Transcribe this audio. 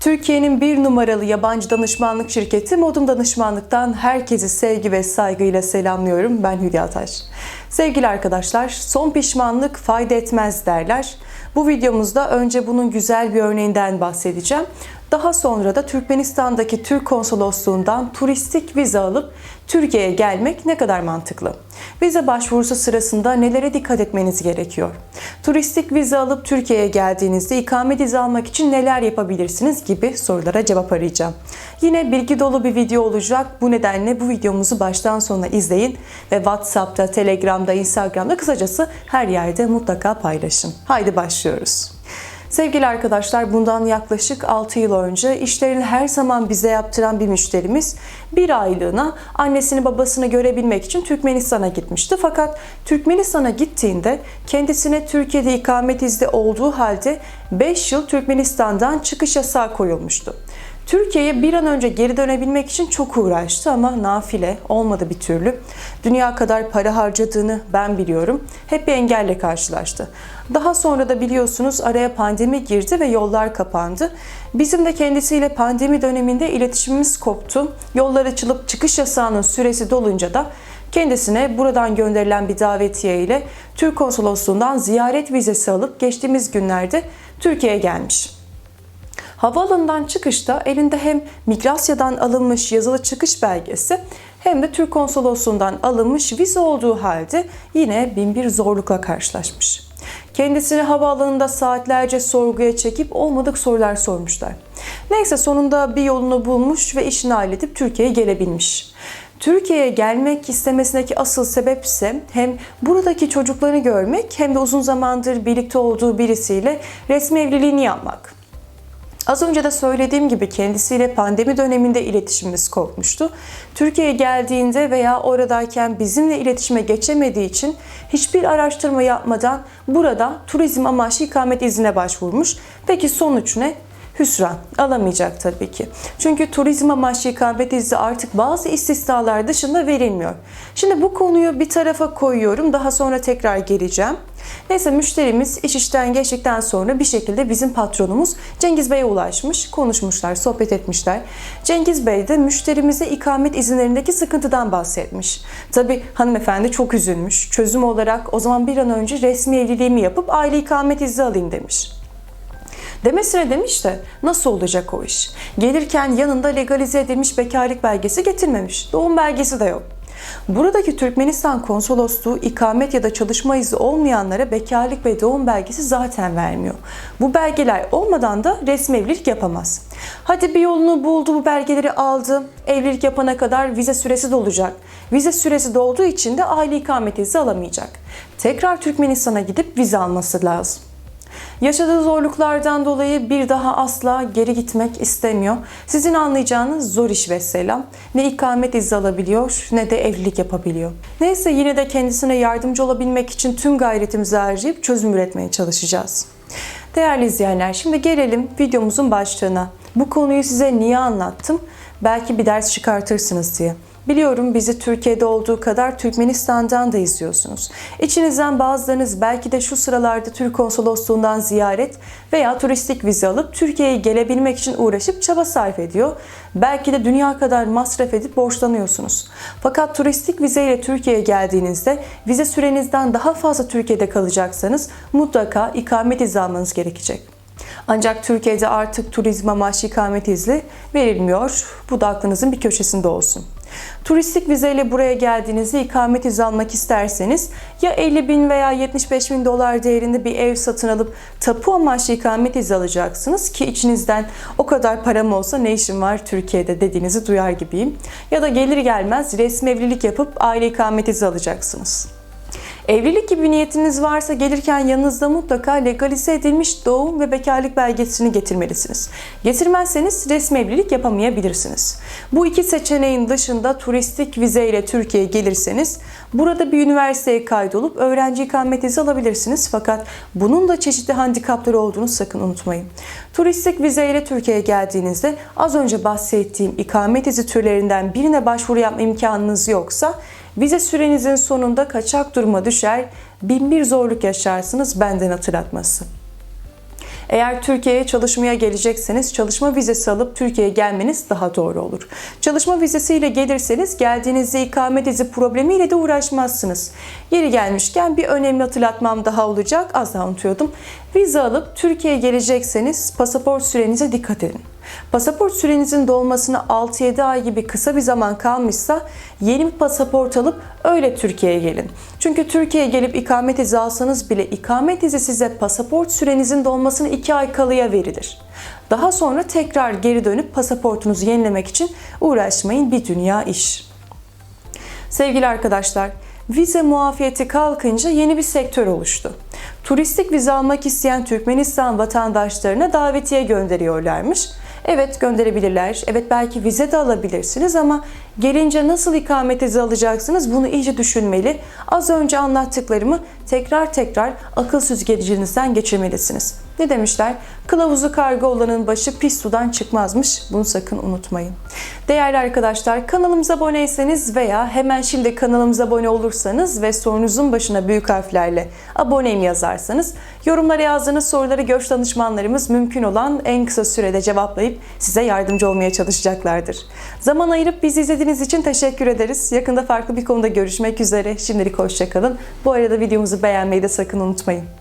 Türkiye'nin bir numaralı yabancı danışmanlık şirketi Modum Danışmanlık'tan herkesi sevgi ve saygıyla selamlıyorum. Ben Hülya Taş. Sevgili arkadaşlar, son pişmanlık fayda etmez derler. Bu videomuzda önce bunun güzel bir örneğinden bahsedeceğim. Daha sonra da Türkmenistan'daki Türk konsolosluğundan turistik vize alıp Türkiye'ye gelmek ne kadar mantıklı? Vize başvurusu sırasında nelere dikkat etmeniz gerekiyor? Turistik vize alıp Türkiye'ye geldiğinizde ikamet izni almak için neler yapabilirsiniz gibi sorulara cevap arayacağım. Yine bilgi dolu bir video olacak. Bu nedenle bu videomuzu baştan sona izleyin ve WhatsApp'ta, Telegram'da, Instagram'da kısacası her yerde mutlaka paylaşın. Haydi başlıyoruz. Sevgili arkadaşlar bundan yaklaşık 6 yıl önce işlerini her zaman bize yaptıran bir müşterimiz bir aylığına annesini babasını görebilmek için Türkmenistan'a gitmişti. Fakat Türkmenistan'a gittiğinde kendisine Türkiye'de ikamet izni olduğu halde 5 yıl Türkmenistan'dan çıkış yasağı koyulmuştu. Türkiye'ye bir an önce geri dönebilmek için çok uğraştı ama nafile olmadı bir türlü. Dünya kadar para harcadığını ben biliyorum. Hep bir engelle karşılaştı. Daha sonra da biliyorsunuz araya pandemi girdi ve yollar kapandı. Bizim de kendisiyle pandemi döneminde iletişimimiz koptu. Yollar açılıp çıkış yasağının süresi dolunca da kendisine buradan gönderilen bir davetiye ile Türk konsolosluğundan ziyaret vizesi alıp geçtiğimiz günlerde Türkiye'ye gelmiş. Havaalanından çıkışta elinde hem Migrasya'dan alınmış yazılı çıkış belgesi hem de Türk konsolosluğundan alınmış vize olduğu halde yine binbir zorlukla karşılaşmış. Kendisini havaalanında saatlerce sorguya çekip olmadık sorular sormuşlar. Neyse sonunda bir yolunu bulmuş ve işini halledip Türkiye'ye gelebilmiş. Türkiye'ye gelmek istemesindeki asıl sebep ise hem buradaki çocuklarını görmek hem de uzun zamandır birlikte olduğu birisiyle resmi evliliğini yapmak. Az önce de söylediğim gibi kendisiyle pandemi döneminde iletişimimiz kopmuştu. Türkiye'ye geldiğinde veya oradayken bizimle iletişime geçemediği için hiçbir araştırma yapmadan burada turizm amaçlı ikamet iznine başvurmuş. Peki sonuç ne? hüsran alamayacak tabii ki. Çünkü turizm amaçlı ikamet izni artık bazı istisnalar dışında verilmiyor. Şimdi bu konuyu bir tarafa koyuyorum. Daha sonra tekrar geleceğim. Neyse müşterimiz iş işten geçtikten sonra bir şekilde bizim patronumuz Cengiz Bey'e ulaşmış, konuşmuşlar, sohbet etmişler. Cengiz Bey de müşterimize ikamet izinlerindeki sıkıntıdan bahsetmiş. Tabi hanımefendi çok üzülmüş. Çözüm olarak o zaman bir an önce resmi evliliğimi yapıp aile ikamet izni alayım demiş. Demesine demiş de nasıl olacak o iş? Gelirken yanında legalize edilmiş bekarlık belgesi getirmemiş. Doğum belgesi de yok. Buradaki Türkmenistan konsolosluğu ikamet ya da çalışma izni olmayanlara bekarlık ve doğum belgesi zaten vermiyor. Bu belgeler olmadan da resmi evlilik yapamaz. Hadi bir yolunu buldu bu belgeleri aldı. Evlilik yapana kadar vize süresi dolacak. Vize süresi dolduğu için de aile ikamet izni alamayacak. Tekrar Türkmenistan'a gidip vize alması lazım. Yaşadığı zorluklardan dolayı bir daha asla geri gitmek istemiyor. Sizin anlayacağınız zor iş ve selam. Ne ikamet izni alabiliyor ne de evlilik yapabiliyor. Neyse yine de kendisine yardımcı olabilmek için tüm gayretimizi harcayıp çözüm üretmeye çalışacağız. Değerli izleyenler şimdi gelelim videomuzun başlığına. Bu konuyu size niye anlattım? Belki bir ders çıkartırsınız diye. Biliyorum bizi Türkiye'de olduğu kadar Türkmenistan'dan da izliyorsunuz. İçinizden bazılarınız belki de şu sıralarda Türk konsolosluğundan ziyaret veya turistik vize alıp Türkiye'ye gelebilmek için uğraşıp çaba sarf ediyor. Belki de dünya kadar masraf edip borçlanıyorsunuz. Fakat turistik vize ile Türkiye'ye geldiğinizde vize sürenizden daha fazla Türkiye'de kalacaksanız mutlaka ikamet izni almanız gerekecek. Ancak Türkiye'de artık turizm amaçlı ikamet izni verilmiyor. Bu da aklınızın bir köşesinde olsun. Turistik vizeyle buraya geldiğinizde ikamet izni almak isterseniz ya 50 bin veya 75 bin dolar değerinde bir ev satın alıp tapu amaçlı ikamet izni alacaksınız ki içinizden o kadar param olsa ne işim var Türkiye'de dediğinizi duyar gibiyim. Ya da gelir gelmez resmi evlilik yapıp aile ikamet izni alacaksınız. Evlilik gibi niyetiniz varsa gelirken yanınızda mutlaka legalize edilmiş doğum ve bekarlık belgesini getirmelisiniz. Getirmezseniz resmi evlilik yapamayabilirsiniz. Bu iki seçeneğin dışında turistik vize ile Türkiye'ye gelirseniz burada bir üniversiteye kaydolup öğrenci ikamet izni alabilirsiniz. Fakat bunun da çeşitli handikapları olduğunu sakın unutmayın. Turistik vize ile Türkiye'ye geldiğinizde az önce bahsettiğim ikamet izi türlerinden birine başvuru yapma imkanınız yoksa Vize sürenizin sonunda kaçak duruma düşer, bin bir zorluk yaşarsınız benden hatırlatması. Eğer Türkiye'ye çalışmaya gelecekseniz çalışma vizesi alıp Türkiye'ye gelmeniz daha doğru olur. Çalışma vizesiyle gelirseniz geldiğinizde ikamet izi problemiyle de uğraşmazsınız. Yeri gelmişken bir önemli hatırlatmam daha olacak. Az daha unutuyordum. Vize alıp Türkiye'ye gelecekseniz pasaport sürenize dikkat edin. Pasaport sürenizin dolmasına 6-7 ay gibi kısa bir zaman kalmışsa yeni bir pasaport alıp öyle Türkiye'ye gelin. Çünkü Türkiye'ye gelip ikamet izi alsanız bile ikamet izi size pasaport sürenizin dolmasına 2 ay kalıya verilir. Daha sonra tekrar geri dönüp pasaportunuzu yenilemek için uğraşmayın bir dünya iş. Sevgili arkadaşlar, vize muafiyeti kalkınca yeni bir sektör oluştu. Turistik vize almak isteyen Türkmenistan vatandaşlarına davetiye gönderiyorlarmış. Evet gönderebilirler. Evet belki vize de alabilirsiniz ama gelince nasıl ikamet izi alacaksınız bunu iyice düşünmeli. Az önce anlattıklarımı tekrar tekrar akıl süzgecinizden geçirmelisiniz. Ne demişler? Kılavuzu karga olanın başı pis sudan çıkmazmış. Bunu sakın unutmayın. Değerli arkadaşlar kanalımıza aboneyseniz veya hemen şimdi kanalımıza abone olursanız ve sorunuzun başına büyük harflerle aboneyim yazarsanız yorumlara yazdığınız soruları görüş danışmanlarımız mümkün olan en kısa sürede cevaplayıp size yardımcı olmaya çalışacaklardır. Zaman ayırıp bizi izlediğiniz için teşekkür ederiz. Yakında farklı bir konuda görüşmek üzere. Şimdilik hoşçakalın. Bu arada videomuzu beğenmeyi de sakın unutmayın.